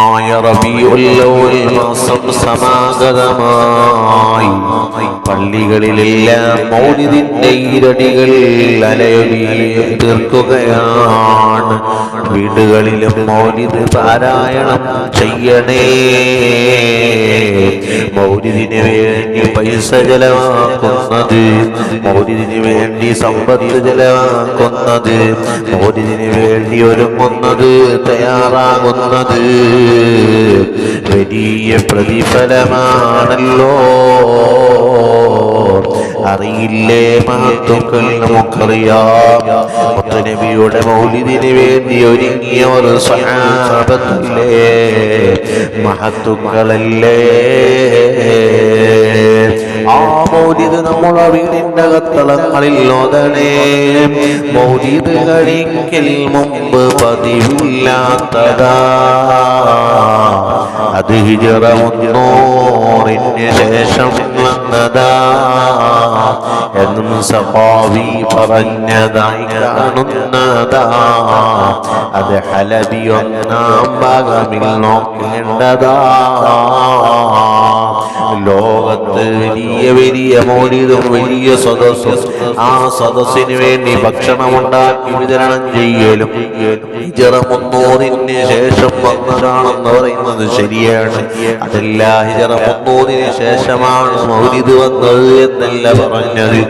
ആയ റബിയുല്ലവൽ മാസം സമാഗതമായി. പള്ളികളിലെല്ലാം മൗനിതിന്റെ ഈരടികൾ തീർക്കുകയാണ്. വീടുകളിലും മൗലിദ് പാരായണം ചെയ്യണേ. മൗലിദിന് വേണ്ടി പൈസ ചെലവാക്കുന്നത് മൗലിദിന് വേണ്ടി സമ്പത്ത് ചെലവാക്കുന്നത് മൗലിദിന് വേണ്ടി ഒരുങ്ങുന്നത് തയ്യാറാകുന്നത്. വലിയ പ്രതിഫലമാണല്ലോ. അറിയില്ലേ മഹത്വക്കൾ നമുക്കറിയാം. മുത്തനബിയുടെ മൗലിദിന് വേണ്ടി ഒരുങ്ങിയ ഒരു സഹാബത്തില്ലേ മഹത്തുക്കളല്ലേ ആ മൗലിദ് നമ്മുടെ വീടിന്റെ കത്തളങ്ങളിൽ ഓതണേ മൗലിദ് കഴിക്കൽ മുമ്പ് പതിവില്ലാത്തതാ. ശേഷം വന്നതാ എന്നും സഹാവി പറഞ്ഞതായി കാണുന്നതാ. അത് ഹലബി ഒന്നാം ഭാഗമിൽ നോക്കേണ്ടതാ. വലിയ വലിയ മൗലിതും വലിയ സദസ്സും. ആ സദസ്സിന് വേണ്ടി ഭക്ഷണം ഉണ്ടാക്കി വിതരണം ചെയ്യലും. ഹിജറ മുന്നൂറിന് ശേഷം വന്നതാണെന്ന് പറയുന്നത് ശരിയാണ്. അതല്ല ഹിജറ മുന്നൂറിന് ശേഷമാണ് മൗലിത് വന്നത് എന്നല്ല പറഞ്ഞത്.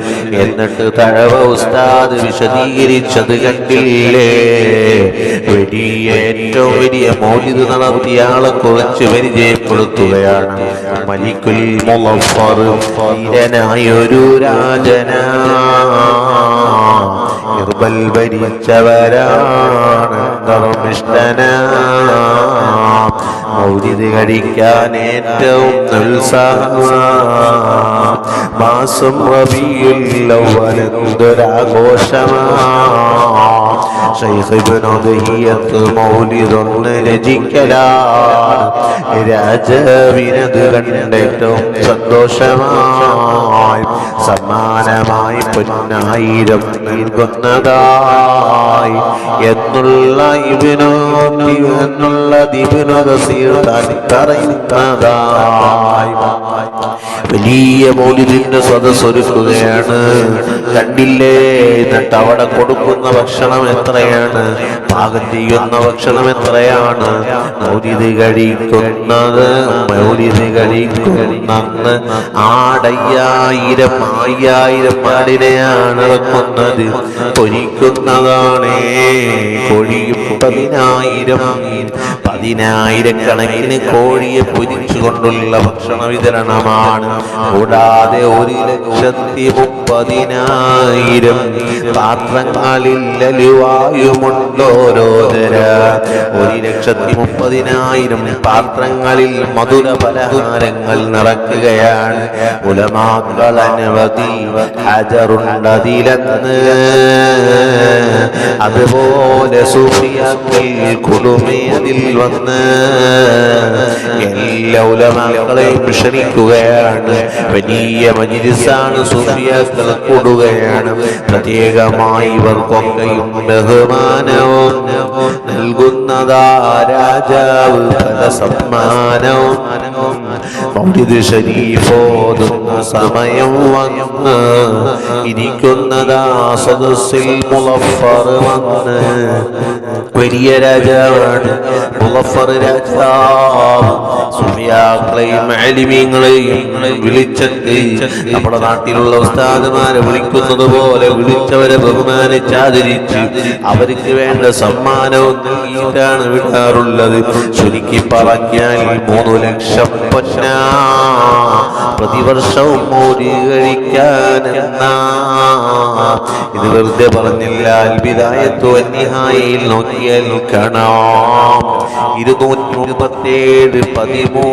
എന്നിട്ട് തഴവ ഉസ്താദ് വിശദീകരിച്ചത് കണ്ടില്ലേ? വലിയ ഏറ്റവും വലിയ മൗലിത് നടത്തിയ ആളെ കുറിച്ച് പരിചയപ്പെടുത്തുകയാണ്. മലിക്കുൽ മുളഫർ ധീരനായൊരു രാജന. നിർബൽ ഭരിച്ചവരാണ് ധർമ്മിഷ്ഠന മൗലിദ് കഴിക്കാൻ ഏറ്റവും ഉത്സാഹ മാസം റബിയുല്ലവലന്തൊരാഘോഷമാ മൗലിതൊന്ന് രചിക്കലാണ്. രാജവിനത് കണ്ടേറ്റവും സന്തോഷമായി സമ്മാനമായി പൊന്നായിരം നൽകുന്നതായി എന്നുള്ള ഇവനോ എന്നുള്ള ദിവിനോദ സീർത്താൻ പറയുന്നതായി വലിയ മൗലിദിന്റെ സദസ്സൊരുക്കുകയാണ് കണ്ടില്ലേ? എന്നിട്ട് അവിടെ കൊടുക്കുന്ന ഭക്ഷണം എത്രയാണ്? പാകം ചെയ്യുന്ന ഭക്ഷണം എത്രയാണ്? മൗര്യത് കഴിക്കുന്നത് മൗര്യത് കഴിക്കുന്നത് ആടയ്യായിരം അയ്യായിരം ആടിനെയാണ് ഇറക്കുന്നത്. പൊരിക്കുന്നതാണേ. കോഴിയും പതിനായിരം പതിനായിരക്കണക്കിന് കോഴിയെ പൊരിച്ചുകൊണ്ടുള്ള ഭക്ഷണ വിതരണമാണ്. കൂടാതെ ഒരു ലക്ഷത്തി മുപ്പതിനായിരം പാത്രങ്ങളിൽ ലലുവായുമുണ്ടോരോതര ഒരു ലക്ഷത്തി മുപ്പതിനായിരം പാത്രങ്ങളിൽ മധുര പലഹാരങ്ങൾ നിറക്കുകയാണ് ഉലമാക്കൾ അനവധി ഹജറുണ്ടതിലെന്ന് അതുപോലെ സൂഫിയാക്കൾ വന്ന്. എല്ലാ ഉലമാക്കളെയും ക്ഷണിക്കുകയാണ്. വലിയ മജിരിസാണ് സൂഫിയാക്കൾ കൂടുകയാണ്. പ്രത്യേകമായി ഇവർക്കൊക്കെയും ബഹുമാനവും നൽകുന്നതാ രാജാവ് സമ്മാനവും മൗലിദ് ഷരീഫോതുന്ന സമയം വന്ന്. ഇരിക്കുന്നതാ സദസ്സിൽ മുളഫർ വന്ന്. വലിയ രാജാവാണ് മുളഫർ രാജാവ്. സുഫിയാക്കളെയും അലിമീങ്ങളെയും വിളിച്ചെത്തി നമ്മുടെ നാട്ടിലുള്ള ഉസ്താദുമാരെ വിളിക്കുന്നത് പോലെ വിളിച്ചവരെ ബഹുമാനിച്ചാതിരിച്ച് അവർക്ക് വേണ്ട സമ്മാനവും നൽകിയിട്ടാണ് വിടാറുള്ളത്. ചുരുക്കി പറഞ്ഞാൽ മൂന്ന് ലക്ഷം പൊന്ന പ്രതിവർഷവും മോരി കഴിക്കാനെന്നാ. ഇത് വെറുതെ പറഞ്ഞില്ല. അന്യഹായിൽ നോക്കിയാൽ കാണാം. ഇരുന്നൂറ്റി മുപ്പത്തേഴ്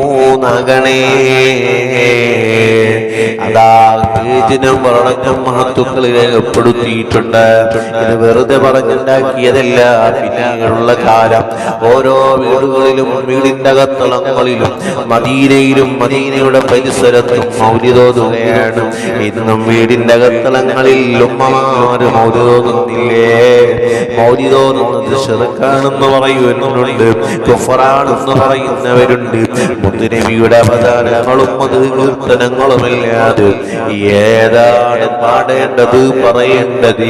പതിമൂന്നകണേ അതാ ഏജിനും നമ്പർ മഹത്വങ്ങൾ രേഖപ്പെടുത്തിയിട്ടുണ്ട്. ഇത് വെറുതെ പറഞ്ഞുണ്ടാക്കിയതല്ല. പിന്നീടുള്ള കാലം ഓരോ വീടുകളിലും വീടിന്റെ അകത്തളങ്ങളിലും മദീനയിലും മദീനയുടെ പരിസരത്തും മൗര്യതോതുകയാണ്. ഇന്നും വീടിന്റെ അകത്തളങ്ങളിൽ ഉമ്മമാര് മൗലിതോതുന്നില്ലേ മൗര്യതോന്നുന്നത് ചെറുക്കാണെന്ന് പറയുന്നുണ്ട് കുഫറാണെന്ന് പറയുന്നവരുണ്ട്. മുത്തുനബിയുടെ അവതാരങ്ങളും അത് കീർത്തനങ്ങളുമില്ലാതെ ഏതാണ് പാടേണ്ടത് പറയേണ്ടത്?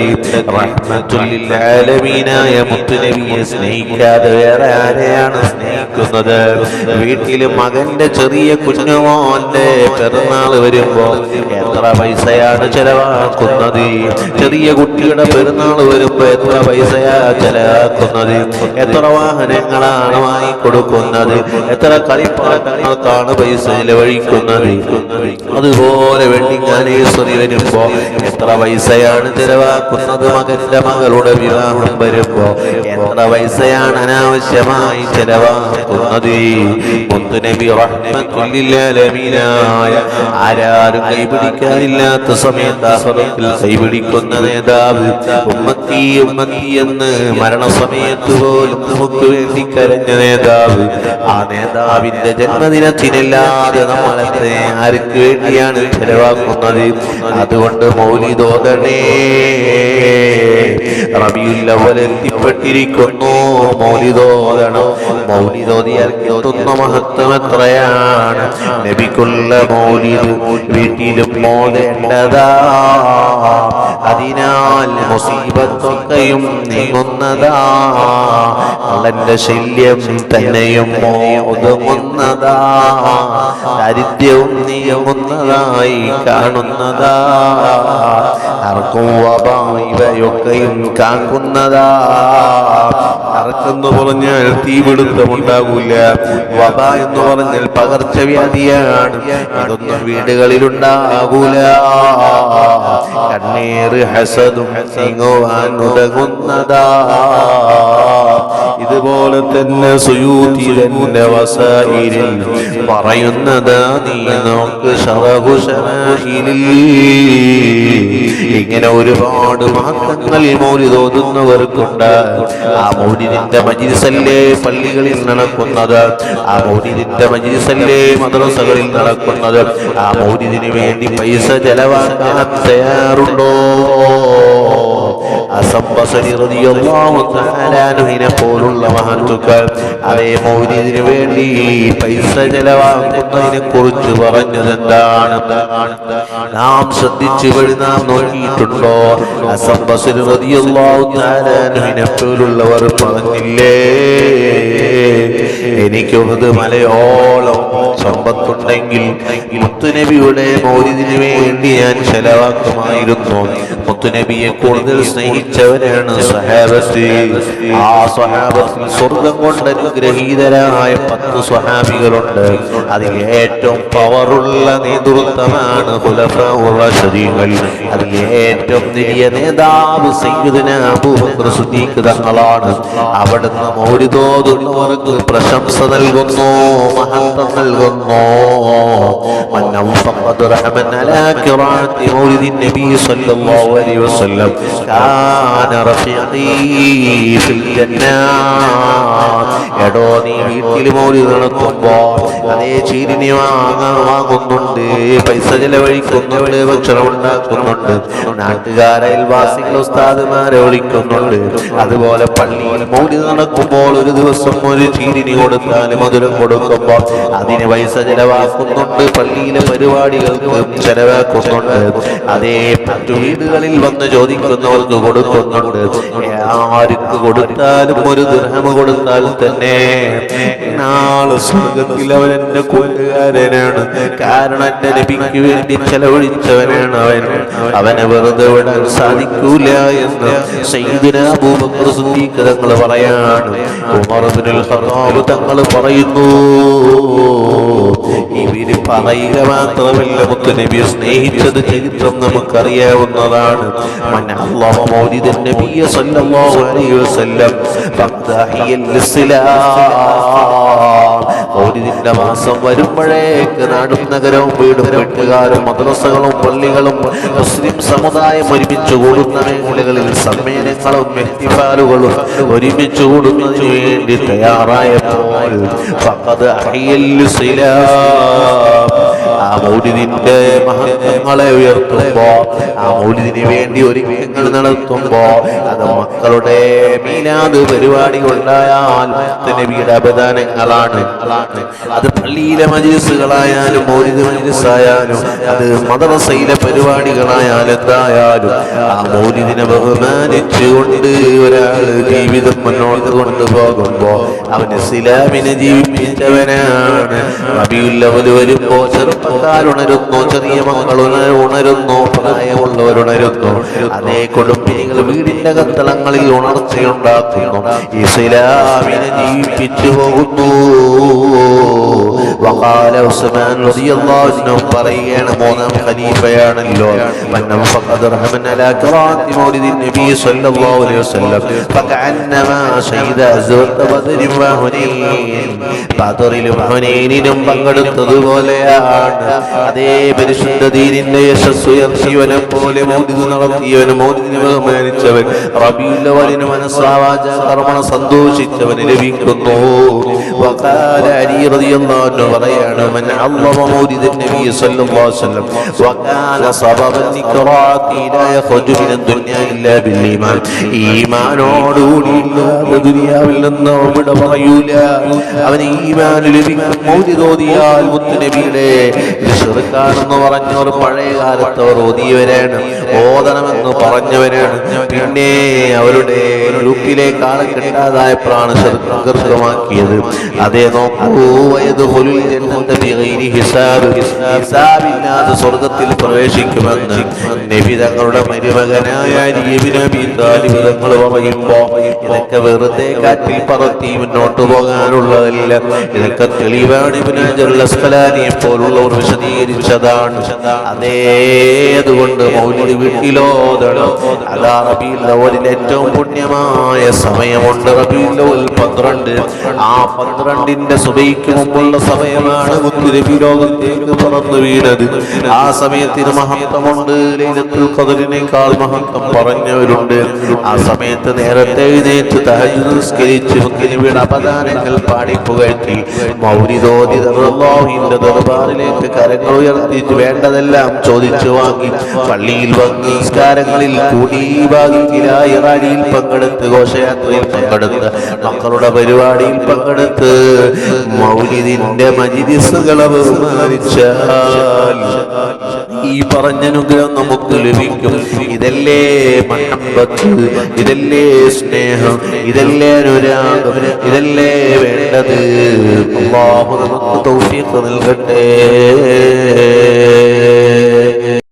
ായ മുത്തുനബിയെ സ്നേഹിക്കാതെ വേറെ ആരെയാണ് സ്നേഹിക്കുന്നത്? വീട്ടിൽ മകന്റെ ചെറിയ കുഞ്ഞുമോന്റെ പിറന്നാൾ വരുമ്പോ എത്ര പൈസയാണ് ചെലവാക്കുന്നത്? ചെറിയ കുട്ടിയുടെ പെരുന്നാൾ വരുമ്പോ എത്ര പൈസയാ ചെലവാക്കുന്നത്? എത്ര വാഹനങ്ങളാണ് വാങ്ങിക്കൊടുക്കുന്നത്? എത്ര കളിപ്പാട്ടങ്ങൾക്കാണ് പൈസ ചെലവഴിക്കുന്നത് അതുപോലെ ആനിവേഴ്സറി വരുമ്പോ എത്ര പൈസയാണ് ചെലവാക്കുന്നത് മകന്റെ മകളുടെ വിവാഹം വരുമ്പോ? എത്ര പൈസയാണ് അനാവശ്യമായി ചെലവാക്കുന്നത്? ആരാരും കൈപിടിക്കാനില്ലാത്ത സമയത്ത് ആഹ്റത്തിൽ കൈപിടിക്കുന്ന നേതാവ് ഉമ്മത്തി ഉമ്മത്തി എന്ന് മരണസമയത്ത് പോലും നമുക്ക് വേണ്ടി കരഞ്ഞ നേതാവ് ആ നേതാവിന്റെ ജന്മദിനത്തിനല്ലാതെ നമ്മളെ ആർക്ക് വേണ്ടിയാണ് ചെലവാക്കുന്നത്? അതുകൊണ്ട് മൗലിതോദണേ റബിയുല്ലവൽ എത്തിപ്പെട്ടിരിക്കുന്നു മൗലിതോദണം മൗലിതോദിയാൽ കിട്ടുന്ന മഹത്വം എത്രയാണ്? നബിക്കുള്ള മൗലി വീട്ടിലും മോലേണ്ടതാ അതിനാൽ മുസീബത്തൊക്കെയും നീങ്ങുന്നതാ. അവന്റെ ശല്യം തന്നെയും ഒതുങ്ങുന്നതാ ദരിദ്രവും നിയമുന്നതായി കാണുന്നതാ. ആർക്കും വബ ഇവയൊക്കെയും കാക്കുന്നതാ. അറക്കെന്ന് പറഞ്ഞാൽ തീപിടുത്തമുണ്ടാകൂല. വബ എന്ന് പറഞ്ഞാൽ പകർച്ചവ്യാധിയാണ്. ഇതൊന്നും വീടുകളിലുണ്ടാകൂല. കണ്ണീർ ഹസദും നീങ്ങുവാൻ ഉതകുന്നതാ. ഇതുപോലെ തന്നെ സുയൂതിന്റെ വസായിരിൽ പറയുന്നത്. നീ നോക്ക് ശറഹുശനാഹിലിൽ ഇങ്ങനെ ഒരുപാട് മഹത്വങ്ങൾ മൗലി തോന്നുന്നവർക്കുണ്ട്. ആ മൗലിദിന്റെ മജീസല്ലേ പള്ളികളിൽ നടക്കുന്നത്? ആ മൗലിദിന്റെ മജീസല്ലേ മദ്രസകളിൽ നടക്കുന്നത്? ആ മൗലിദിന് വേണ്ടി പൈസ ചെലവാക്കാൻ തയ്യാറുണ്ടോ? അസംബസരി റളിയല്ലാഹു തആല അൻഹുവിനെ പോലുള്ള മഹത്തുക്കൾ അവേ മൗലിദിന് വേണ്ടി പൈസ ചെലവാക്കുന്നതിനെ കുറിച്ച് പറഞ്ഞത് എന്താണ് നാം ശ്രദ്ധിച്ചു വഴി നാം നോക്കിയിട്ടുണ്ടോ? അസംബസരി റളിയല്ലാഹു തആല അൻഹുവിനെ പോലുള്ളവർ പറഞ്ഞില്ലേ? എനിക്കുള്ളത് മലയോളം സമ്പത്തുണ്ടെങ്കിൽ മുത്തുനബിയുടെ മൗലിദിന് വേണ്ടി ഞാൻ ചെലവാക്കുമായിരുന്നു. മുത്തുനബിയെ കൂടുതൽ സ്നേഹിച്ചവരാണ് സഹാബത്തി ആ സ്വഹാബത്തിൽ സ്വർഗം കൊണ്ട് അനുഗ്രഹീതരായ പത്ത് സ്വഹാബികളുണ്ട്. അതിൽ ഏറ്റവും പവറുള്ള നേതൃത്വമാണ് അതിൽ ഏറ്റവും വലിയ നേതാവ് സൈദുന അബൂബക്കർ സുദ്ദീഖ് തങ്ങളാണ്. അവിടുന്ന് മൗരിതോതുള്ളവർക്ക് പ്രശംസ നൽകുന്നു മഹത്വം നൽകുന്നു. മന്നം നബി അലൈഹി വസല്ലം. وسلم كان رفيقي في الجنات എടോ നീ വീട്ടിൽ മൗലി നടത്തുമ്പോ അതേ ചീരിനി വാങ്ങാൻ വാങ്ങുന്നുണ്ട് പൈസ ചെലവഴിക്കുന്നുണ്ട് ഭക്ഷണം ഉണ്ടാക്കുന്നുണ്ട് നാട്ടുകാരെ അയൽവാസികൾ ഉസ്താദുമാരെ വിളിക്കുന്നുണ്ട് അതുപോലെ പള്ളിയിൽ മൗലി നടക്കുമ്പോൾ ഒരു ദിവസം ഒരു ചീരിനി കൊടുത്താൽ മധുരം കൊടുക്കുമ്പോൾ അതിന് പൈസ ചെലവാക്കുന്നുണ്ട് പള്ളിയിലെ പരിപാടികൾക്ക് ചെലവാക്കുന്നുണ്ട് അതേ മറ്റു വീടുകളിൽ വന്ന് ചോദിക്കുന്നവർക്ക് കൊടുക്കുന്നുണ്ട്. ആർക്ക് കൊടുത്താലും ഒരു ദൃഹമ കൊടുത്താൽ തന്നെ. നാളെ സ്വർഗത്തിൽ അവൻ എന്റെ കൂട്ടുകാരനാണ് കാരണം എന്റെ ലഭിക്ക് വേണ്ടി ചെലവഴിച്ചവനാണ് അവൻ. അവനെ വെറുതെ വിടാൻ സാധിക്കൂല എന്ന് തങ്ങൾ പറയാണ്. ഉമർ ഇബ്നുൽ ഖത്താബ് തങ്ങൾ പറയുന്നു ഇവർ പറയുക മാത്രമല്ല മുത്തനബിയെ സ്നേഹിച്ചത് ചരിത്രം നമുക്കറിയാവുന്നതാണ്. അല്ലാഹു മൗലിദൻ നബിയ സല്ലല്ലാഹു അലൈഹി വസല്ലം ഫഖദാഹിയൽ ഇസ്ലാം. മൗലിദിൻ മൗലിദിന്റെ മാസം വരുമ്പോഴേക്ക് നാടും നഗരവും വീടും വീട്ടുകാരും മദ്രസകളും പള്ളികളും മുസ്ലിം സമുദായം ഒരുമിച്ച് കൂടുന്ന മേഖലകളിൽ സമ്മേളനങ്ങളും വ്യക്തിപാലുകളും ഒരുമിച്ച് കൂടുന്നതിന് വേണ്ടി തയ്യാറായപ്പോൾ മൗലിദിന്റെ മഹത്വങ്ങളെ ഉയർത്തുമ്പോ ആ മൗലിദിന് വേണ്ടി ഒരുക്കങ്ങൾ നടത്തുമ്പോ അത് മക്കളുടെ മീനാത് പരിപാടി ഉണ്ടായാൽ നബിയുടെ അപദാനങ്ങളാണ്. അത് പള്ളിയിലെ മജീസുകളായാലും മൗലിദ് മജീസായാലും അത് മദ്രസയിലെ പരിപാടികളായാലും എന്തായാലും ആ മൗലിദിനെ ബഹുമാനിച്ചുകൊണ്ട് ഒരാൾ ജീവിതം മുന്നോട്ട് കൊണ്ടുപോകുമ്പോ അവൻ ഇസ്ലാമിനെ ജീവിപ്പിച്ചവനാണ്. റബിയുല്ലവൽ വരുമ്പോ ചെറുപ്പക്കാരുണരുന്നു ചെറിയ മക്കൾ ഉണ- ഉണരുന്നു പ്രായമുള്ളവരുണരുന്നു. അതേ കുടുംബിനികൾ വീടിന്റെ കത്തളങ്ങളിൽ ഉണർച്ചയുണ്ടാക്കുന്നു. ഇസ്ലാമിനെ ജീവിപ്പിച്ചു പോകുന്നു. വഖാല ഉസ്മാൻ റളിയല്ലാഹു അൻഹു പറയുകയാണ് മൂന്നാം ഖലീഫയാണല്ലോ. മന്നം ഫഖദ് റഹമൻ അലാ ഖിറാഅത്തി മൗലിദിൻ നബി സ്വല്ലല്ലാഹു അലൈഹി വസല്ലം. ഫകഅന്നമാ ഷഹീദ അസ്വത ബദരിൻ വ ബദറിലും ഹുനൈനിലും പങ്കെടുത്തതുപോലെയാണ് അതേ പരിശുദ്ധ ദീനിന്റെ യശസ് ഉയർത്തിയവനെ പോലെ മൗലിദ് നടത്തിയവൻ മൗലിദിനെ ബഹുമാനിച്ചവൻ റബീഉൽ അവലിന് മനസ്സാവാജ കർമ്മണ സന്തോഷിച്ചവന് ലഭിക്കുന്നു. വഖാല അലി റളിയല്ലാഹു പറയാണ് മൻ അള്ളവ സല്ലല്ലാഹു അലൈഹി വസല്ലം വകാന ലാ ദുനിയാ ഇല്ലാ ബിൽ ഈമാൻ. ഈമാൻ എന്ന് ഓതണമെന്ന് പറഞ്ഞവരാണ്. പിന്നെ അവരുടെ ലുക്കിലെ കാലം കിട്ടാതായപ്പോഴാണ് അതേ നോക്കൂ വയത് ഹിസാബില്ലാതെ സ്വർഗത്തിൽ പ്രവേശിക്കുമെന്ന് നബി തങ്ങളുടെ മരുമകനായ പറയുമ്പോ ഇതൊക്കെ വെറുതെ കാറ്റിൽ പറത്തി മുന്നോട്ട് പോകാനുള്ളതല്ല. ഇതൊക്കെ തെളിവാണ് ഇബ്നു ഹജറുൽ അസ്ഖലാനിയെ പോലുള്ളവർ വിശദീകരിച്ചതാണ്. അതേ അതുകൊണ്ട് റബീൽ അവലിൽ ഏറ്റവും പുണ്യമായ സമയമുണ്ട്. റബീൽ പന്ത്രണ്ട്. ആ പന്ത്രണ്ടിന്റെ സുബൈക്ക് മുമ്പുള്ള സമയമാണ് മുത്തുരബി ലോകത്തേക്ക് പറന്നു വീണത്. ആ സമയത്തിന് മഹത്വമുണ്ട്. ലൈലത്തുൽ ഖദറിനേക്കാൾ മഹത്വം പറഞ്ഞവരുണ്ട്. ആ സമയത്ത് നേരത്തെ എഴുന്നേറ്റ് തഹജ്ജുദ് നിസ്കരിച്ച് മുത്തുനബിയുടെ അപദാനങ്ങൾ പാടിപ്പുകഴ്ത്തി അല്ലാഹുവിന്റെ ദർബാറിലേക്ക് കരങ്ങൾ ഉയർത്തി വേണ്ടതെല്ലാം ചോദിച്ചു വാങ്ങി. പള്ളിയിൽ വന്ന് കൂടി ഭാഗിക്കിലായി റാലിയിൽ പങ്കെടുത്ത് ഘോഷയാത്രയിൽ പങ്കെടുത്ത് മക്കളുടെ പരിപാടിയിൽ പങ്കെടുത്ത് മൗലിദിന്റെ മജിദിസുകളെ ബഹുമാനിച്ചാൽ ഈ പറഞ്ഞനുഗ്രഹം നമുക്ക് ലഭിക്കും. ഇതല്ലേ മണ്ണമ്പത്ത് ഇതല്ലേ സ്നേഹം ഇതല്ലേ അനുരാഗം ഇതല്ലേ വേണ്ടത്. നമുക്ക് തൗഫീഖ് നൽകട്ടെ.